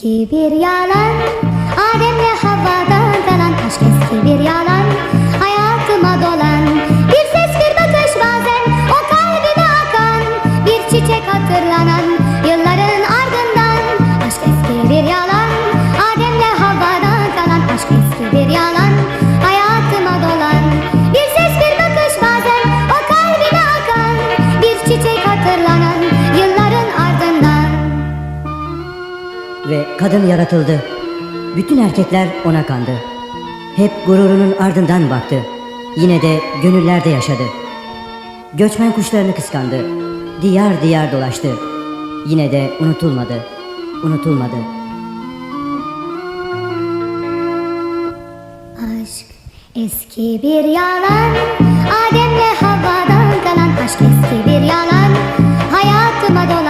Eski bir yalan. Adem'le Havva'dan kalan aşk eski bir yalan. Hayatıma dolan Bir ses bir bakış bazen O kalbime akan Bir çiçek hatırlanan Ve kadın yaratıldı. Bütün erkekler ona kandı. Hep gururunun ardından baktı. Yine de gönüllerde yaşadı. Göçmen kuşlarını kıskandı. Diyar diyar dolaştı. Yine de unutulmadı. Unutulmadı. Aşk eski bir yalan Adem'le Havva'dan kalan aşk eski bir yalan Hayatıma dolan